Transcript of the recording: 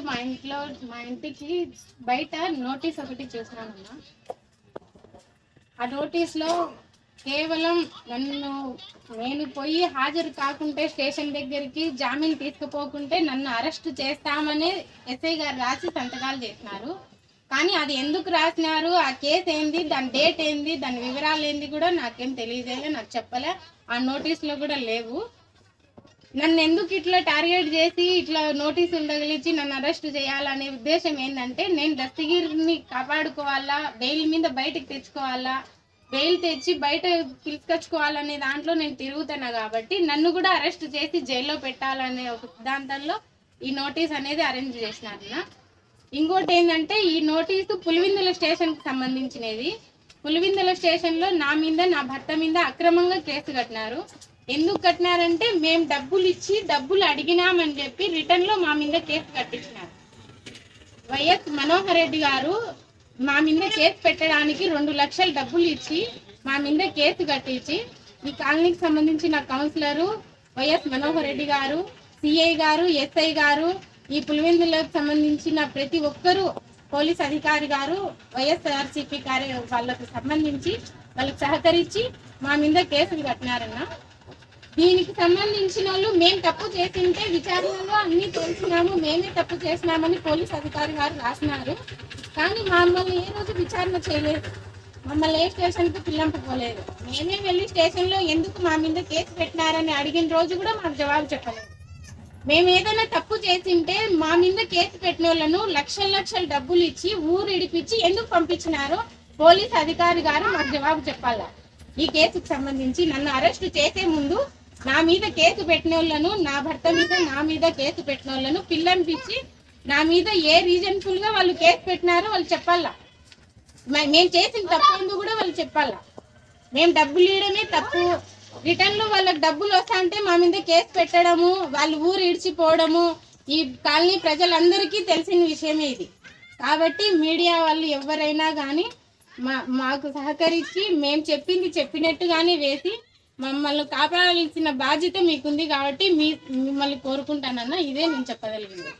మా ఇంట్లో మా ఇంటికి బయట నోటీస్ ఒకటి చూసినానన్నా ఆ నోటీస్లో కేవలం నన్ను నేను పోయి హాజరు కాకుంటే స్టేషన్ దగ్గరికి జామీన్ తీసుకుపోకుంటే నన్ను అరెస్ట్ చేస్తామని ఎస్ఐ గారు రాసి సంతకాలు చేసినారు. కానీ అది ఎందుకు రాసినారు? ఆ కేసు ఏంది? దాని డేట్ ఏంది? దాని వివరాలు ఏంది కూడా నాకేం తెలియజేయలే నాకు చెప్పలే. ఆ నోటీస్లో కూడా లేవు. నన్ను ఎందుకు ఇట్లా టార్గెట్ చేసి ఇట్లా నోటీస్ ఉండగలిచి నన్ను అరెస్ట్ చేయాలనే ఉద్దేశం ఏంటంటే నేను దస్తగిరిని కాపాడుకోవాలా బెయిల్ మీద బయటకు తెచ్చుకోవాలా బెయిల్ తెచ్చి బయట పిలుచుకొచ్చుకోవాలనే దాంట్లో నేను తిరుగుతున్నా కాబట్టి నన్ను కూడా అరెస్ట్ చేసి జైల్లో పెట్టాలనే ఒక సిద్ధాంతంలో ఈ నోటీస్ అనేది అరేంజ్ చేసినారు ఇంకోటి ఏంటంటే ఈ నోటీసు పులివిందుల స్టేషన్కి సంబంధించినది. పులివిందుల స్టేషన్లో నా మీద నా భర్త మీద అక్రమంగా కేసు కట్టినారు. ఎందుకు కట్టినారంటే మేము డబ్బులు ఇచ్చి డబ్బులు అడిగినామని చెప్పి రిటర్న్లో మా మీద కేసు కట్టించినారు. వైఎస్ మనోహర్ రెడ్డి గారు మా మీద కేసు పెట్టడానికి రెండు లక్షల డబ్బులు ఇచ్చి మా మీద కేసు కట్టించి ఈ కాలనీకి సంబంధించిన కౌన్సిలరు వైఎస్ మనోహర్ రెడ్డి గారు సిఐ గారు ఎస్ఐ గారు ఈ పులివెందులకు సంబంధించిన ప్రతి ఒక్కరూ పోలీస్ అధికారి గారు వైఎస్ఆర్సీపీ కార్య వాళ్ళకు సంబంధించి వాళ్ళకి సహకరించి మా మీద కేసులు కట్టినారన్నా. దీనికి సంబంధించిన వాళ్ళు మేము తప్పు చేసింటే విచారణలో అన్ని తెలిసినాము మేమే తప్పు చేసినామని పోలీస్ అధికారి గారు రాసినారు. కానీ మమ్మల్ని ఏ రోజు విచారణ చేయలేదు. మమ్మల్ని ఏ స్టేషన్కి పిల్లంపుకోలేదు మేమే వెళ్ళి స్టేషన్లో ఎందుకు మా మీద కేసు పెట్టినారని అడిగిన రోజు కూడా మాకు జవాబు చెప్పలేదు. మేము ఏదైనా తప్పు చేసింటే మా మీద కేసు పెట్టిన వాళ్ళను లక్షల లక్షల డబ్బులు ఇచ్చి ఊరు ఇడిపించి ఎందుకు పంపించినారో పోలీస్ అధికారి గారు మాకు జవాబు చెప్పాలా? ఈ కేసుకు సంబంధించి నన్ను అరెస్ట్ చేసే ముందు నా మీద కేసు పెట్టిన వాళ్ళను నా భర్త మీద నా మీద కేసు పెట్టిన వాళ్ళను పిల్లంపించి నా మీద ఏ రీజన్ఫుల్గా వాళ్ళు కేసు పెట్టినారో వాళ్ళు చెప్పాలా? మేము చేసిన తప్పు ఏందో కూడా వాళ్ళు చెప్పాలా? మేము డబ్బులు ఇవ్వడమే తప్పు. రిటర్న్లో వాళ్ళకి డబ్బులు వస్తా అంటే మా మీద కేసు పెట్టడము వాళ్ళు ఊరు ఇడిచిపోవడము ఈ కాలనీ ప్రజలందరికీ తెలిసిన విషయమే ఇది. కాబట్టి మీడియా వాళ్ళు ఎవరైనా కానీ మా మాకు సహకరించి మేము చెప్పింది చెప్పినట్టుగానే వేసి మమ్మల్ని కాపాడాల్సిన బాధ్యత మీకుంది కాబట్టి మీ మిమ్మల్ని కోరుకుంటానన్న ఇదే నేను చెప్పగలిగింది.